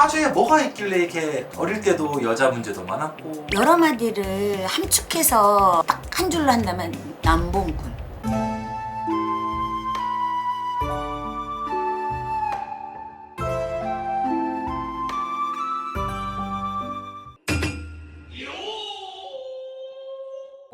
사주에 뭐가 있길래 이렇게 어릴 때도 여자 문제도 많았고 여러 마디를 함축해서 딱 한 줄로 한다면 남봉꾼.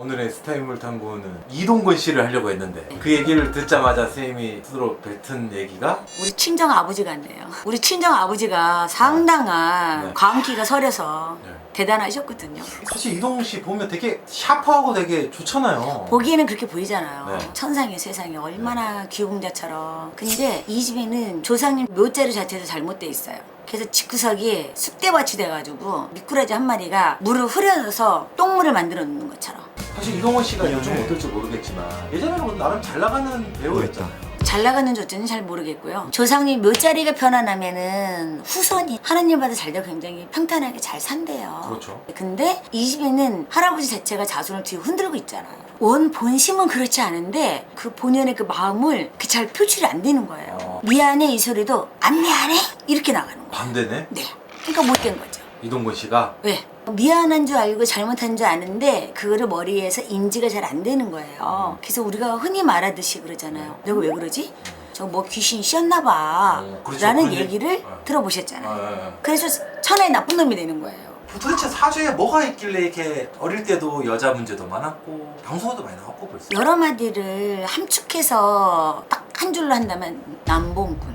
오늘의 스타일물 탐구는 이동건 씨를 하려고 했는데 그 얘기를 듣자마자 선생님이 스스로 뱉은 얘기가 우리 친정 아버지 같네요. 우리 친정 아버지가 상당한 네. 광기가 서려서 네. 대단하셨거든요. 사실 이동건 씨 보면 되게 샤프하고 되게 좋잖아요 보기에는 그렇게 보이잖아요. 네. 천상의 세상에 얼마나 귀공자처럼. 근데 이 집에는 조상님 묘자리 자체도 잘못돼 있어요. 그래서 집구석이 쑥대밭이 돼가지고 미꾸라지 한 마리가 물을 흐려서 똥물을 만들어 놓는 것처럼. 사실 이동건 씨가 요즘 어떨지 모르겠지만 예전에는 나름 잘 나가는 배우였잖아요 잘 나가는 조건은 잘 모르겠고요. 조상님 묘자리가 편안하면은 후손이 하나님보다 잘 되고 굉장히 평탄하게 잘 산대요. 그렇죠. 근데 이 집에는 할아버지 자체가 자손을 뒤에 흔들고 있잖아요. 원 본심은 그렇지 않은데 그 본연의 그 마음을 그 잘 표출이 안 되는 거예요. 어. 미안해 이 소리도 안 미안해 이렇게 나가는 거예요. 반대네 네. 그러니까 못 된 거죠. 이동건 씨가 왜? 미안한 줄 알고 잘못한 줄 아는데 그거를 머리에서 인지가 잘 안 되는 거예요. 그래서 우리가 흔히 말하듯이 그러잖아요. 내가 왜 그러지? 저 뭐 귀신 씌었나 봐. 어, 그렇죠. 라는 그런 얘기- 얘기를 어. 들어보셨잖아요. 아, 아, 아. 그래서 천하의 나쁜 놈이 되는 거예요. 도대체 사주에 뭐가 있길래 이렇게 어릴 때도 여자 문제도 많았고 방송에도 많이 나왔고 벌써 여러 마디를 함축해서 딱 한 줄로 한다면 남봉꾼.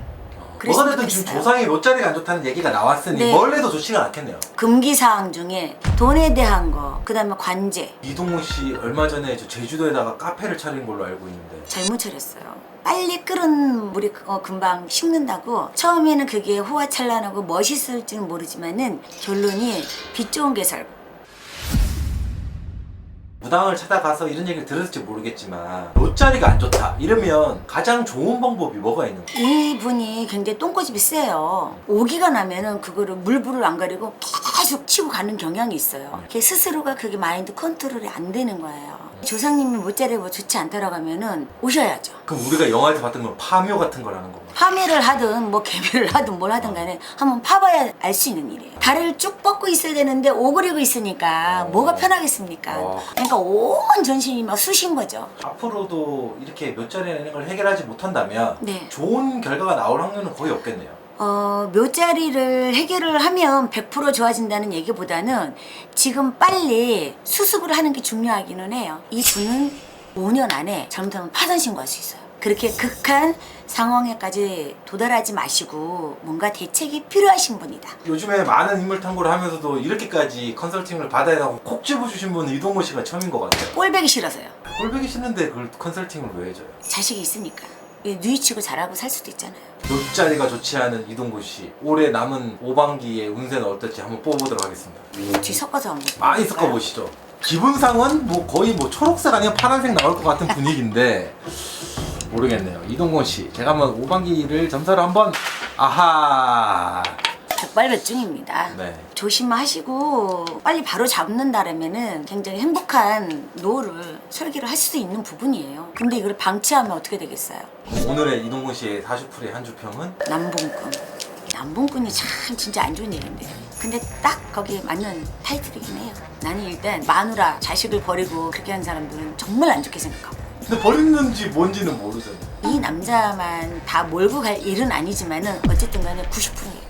뭐가 됐든 지금 그랬으면 조상의 롯자리가 안 좋다는 얘기가 나왔으니 네. 뭘 해도 좋지가 않겠네요 금기사항 중에 돈에 대한 거, 그 다음에 관제. 이동훈 씨 얼마 전에 저 제주도에다가 카페를 차린 걸로 알고 있는데 잘못 차렸어요. 빨리 끓은 물이 어, 금방 식는다고 처음에는 그게 호화찬란하고 멋있을지는 모르지만은 결론이 빛 좋은 게 살고 무당을 찾아가서 이런 얘기를 들었을지 모르겠지만 롯자리가 안 좋다 이러면 가장 좋은 방법이 뭐가 있는 거야? 이분이 굉장히 똥꼬집이 세요. 오기가 나면은 그거를 물불을 안 가리고 계속 치고 가는 경향이 있어요. 걔 스스로가 그게 마인드 컨트롤이 안 되는 거예요. 조상님이 못자리 뭐 좋지 않다라고 하면은 오셔야죠. 그럼 우리가 영화에서 봤던 건 파묘 같은 거라는 거고 파매를 하든 뭐 개미를 하든 뭘 하든 간에 한번 파봐야 알 수 있는 일이에요. 다리를 쭉 뻗고 있어야 되는데 오그리고 있으니까 어. 뭐가 편하겠습니까? 어. 그러니까 온 전신이 막 쑤신 거죠. 앞으로도 이렇게 몇 자리나 이런 걸 해결하지 못한다면 네. 좋은 결과가 나올 확률은 거의 없겠네요 어, 묘자리를 해결을 하면 100% 좋아진다는 얘기보다는 지금 빨리 수습을 하는 게 중요하기는 해요. 이 분은 5년 안에 잘못하면 파산 신고할 수 있어요. 그렇게 극한 상황에까지 도달하지 마시고 뭔가 대책이 필요하신 분이다. 요즘에 많은 인물 탐구를 하면서도 이렇게까지 컨설팅을 받아야 하고 콕 집어주신 분은 이동호 씨가 처음인 것 같아요 꼴배기 싫어서요. 꼴보기 싫은데 그걸 컨설팅을 왜 해줘요? 자식이 있으니까. 누이치고 잘하고 살 수도 있잖아요. 롯자리가 좋지 않은 이동구 씨 올해 남은 5반기의 운세는 어떨지 한번 뽑아보도록 하겠습니다 뒤 섞어서 한번 많이? 섞어보시죠 기분상은 뭐 거의 뭐 초록색 아니면 파란색 나올 것 같은 분위기인데 모르겠네요 이동건 씨 제가 한번 5반기를 점사를 한번 아하 백발백중입니다. 네 조심하시고 빨리 바로 잡는다라면은 굉장히 행복한 노후를 설계를 할 수도 있는 부분이에요. 근데 이걸 방치하면 어떻게 되겠어요? 오늘의 이동건 씨의 사주풀이 한 주평은 남봉꾼. 남봉꾼이 참 진짜 안 좋은 얘기인데. 근데 딱 거기에 맞는 타이틀이긴 해요. 나는 일단 마누라 자식을 버리고 그렇게 한 사람들은 정말 안 좋게 생각하고. 근데 버리는지 뭔지는 모르잖아요 이 남자만 다 몰고 갈 일은 아니지만은 어쨌든 간에 90%예요.